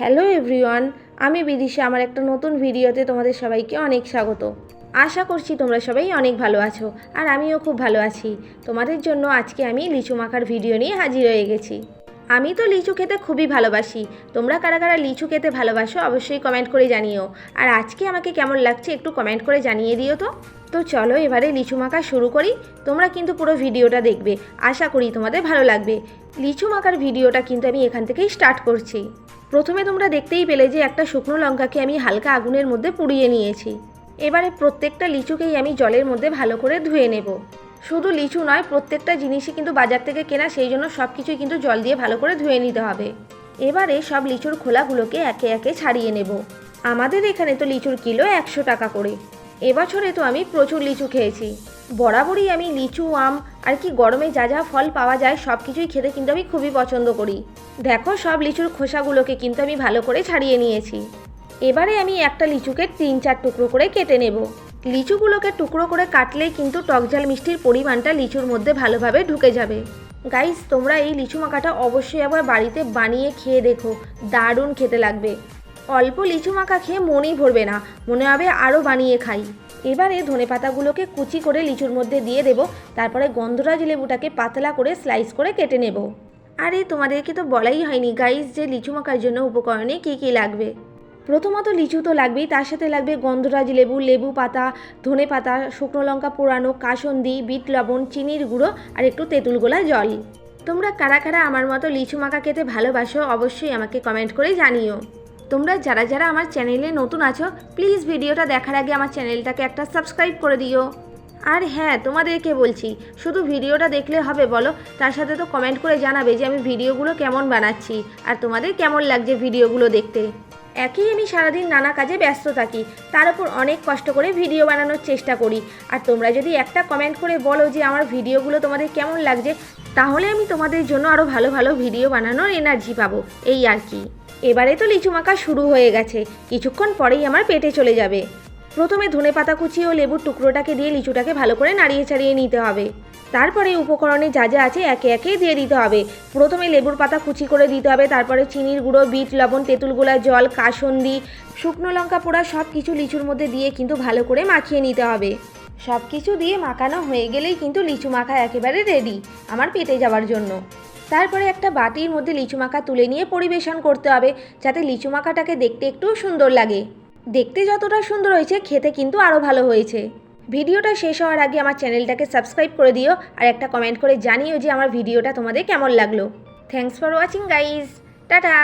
Hello everyone, আমি বিদিশা। আমার একটা নতুন ভিডিওতে তোমাদের সবাইকে অনেক স্বাগত। আশা করছি তোমরা সবাই অনেক ভালো আছো, আর আমিও খুব ভালো আছি। তোমাদের জন্য আজকে আমি লিচু মাখার ভিডিও নিয়ে হাজির হয়ে গেছি। আমি তো লিচু খেতে খুবই ভালোবাসি। তোমরা কারা কারা লিচু খেতে ভালোবাসো অবশ্যই কমেন্ট করে জানিও। আর আজকে আমাকে কেমন লাগছে একটু কমেন্ট করে জানিয়ে দিও তো। তো চলো এবারে লিচু মাখা শুরু করি। তোমরা কিন্তু পুরো ভিডিওটা দেখবে। আশা করি তোমাদের ভালো লাগবে। লিচু মাখার ভিডিওটা কিন্তু আমি এখান থেকেই স্টার্ট করছি। প্রথমে তোমরা দেখতেই পেলে যে একটা শুকনো লঙ্কাকে আমি হালকা আগুনের মধ্যে পুড়িয়ে নিয়েছি। এবারে প্রত্যেকটা লিচুকেই আমি জলের মধ্যে ভালো করে ধুয়ে নেব। শুধু লিচু নয়, প্রত্যেকটা জিনিসই কিন্তু বাজার থেকে কেনা, সেই জন্য সব কিছুই কিন্তু জল দিয়ে ভালো করে ধুয়ে নিতে হবে। এবারে সব লিচুর খোলাগুলোকে একে একে ছাড়িয়ে নেব। আমাদের এখানে তো লিচুর কিলো একশো টাকা করে। এবছরে তো আমি প্রচুর লিচু খেয়েছি। বরাবরই আমি লিচু, আম, আর কি গরমে যা যা ফল পাওয়া যায় সব কিছুই খেতে কিন্তু আমি খুবই পছন্দ করি। দেখো সব লিচুর খোসাগুলোকে কিন্তু আমি ভালো করে ছাড়িয়ে নিয়েছি। এবারে আমি একটা লিচুকে তিন চার টুকরো করে কেটে নেব। লিচুগুলোকে টুকরো করে কাটলেই কিন্তু টকঝাল মিষ্টির পরিমাণটা লিচুর মধ্যে ভালোভাবে ঢুকে যাবে। গাইস, তোমরা এই লিচু মাখাটা অবশ্যই আবার বাড়িতে বানিয়ে খেয়ে দেখো। দারুণ খেতে লাগবে। অল্প লিচু মাখা খেয়ে মনেই ভরবে না। মনে হবে আরও বানিয়ে খাই। এবারে ধনে পাতাগুলোকে কুচি করে লিচুর মধ্যে দিয়ে দেব, তারপরে গন্ধরাজ লেবুটাকে পাতলা করে স্লাইস করে কেটে নেব। আরে, তোমাদেরকে তো বলাই হয়নি গাইস যে লিচু মাখার জন্য উপকরণে কী কী লাগবে। প্রথমত লিচু তো লাগবেই, তার সাথে লাগবে গন্ধরাজ লেবু লেবু পাতা, ধনে পাতা, শুকনো লঙ্কা পোড়ানো, কাসন্দি, বিট লবণ, চিনির গুঁড়ো আর একটু তেঁতুল গোলা জল। তোমরা কারা কারা আমার মতো লিচু মাখা খেতে ভালোবাসো অবশ্যই আমাকে কমেন্ট করে জানিও। তোমরা যারা যারা আমার চ্যানেলে নতুন আছো প্লিজ ভিডিওটা দেখার আগে আমার চ্যানেলটাকে একটা সাবস্ক্রাইব করে দিও। আর হ্যাঁ তোমাদেরকে বলছি, শুধু ভিডিওটা দেখলে হবে বলো, তার সাথে তো কমেন্ট করে জানাবে যে আমি ভিডিওগুলো কেমন বানাচ্ছি, আর তোমাদের কেমন লাগছে ভিডিওগুলো দেখতে। একই আমি সারাদিন নানা কাজে ব্যস্ত থাকি, তার উপর অনেক কষ্ট করে ভিডিও বানানোর চেষ্টা করি। আর তোমরা যদি একটা কমেন্ট করে বলো যে আমার ভিডিওগুলো তোমাদের কেমন লাগছে, তাহলে আমি তোমাদের জন্য আরও ভালো ভালো ভিডিও বানানোর এনার্জি পাবো, এই আর কি। এবারে তো লিচু মাখা শুরু হয়ে গেছে। কিছুক্ষণ পরেই আমার পেটে চলে যাবে। প্রথমে ধনে পাতা কুচি ও লেবুর টুকরোটাকে দিয়ে লিচুটাকে ভালো করে নাড়িয়ে চাড়িয়ে নিতে হবে। তারপরে উপকরণে যা যা আছে একে একে দিয়ে দিতে হবে। প্রথমে লেবুর পাতা কুচি করে দিতে হবে, তারপরে চিনির গুঁড়ো, বিট, লবণ, তেঁতুল গোলা জল, কাসন্দি, শুকনো লঙ্কা পোড়া সব কিছু লিচুর মধ্যে দিয়ে কিন্তু ভালো করে মাখিয়ে নিতে হবে। সব কিছু দিয়ে মাখানো হয়ে গেলেই কিন্তু লিচু মাখা একেবারে রেডি আমার পেটে যাওয়ার জন্য। তারপরে একটা বাটির মধ্যে লিচু মাখা তুলে নিয়ে পরিবেশন করতে হবে, যাতে লিচু মাখাটাকে দেখতে একটু সুন্দর লাগে। দেখতে যতটা সুন্দর হয়েছে, খেতে কিন্তু আরও ভালো হয়েছে। ভিডিওটা শেষ হওয়ার আগে আমার চ্যানেলটাকে সাবস্ক্রাইব করে দিও আর একটা কমেন্ট করে জানিও যে আমার ভিডিওটা তোমাদের কেমন লাগল। Thanks for watching guys tata!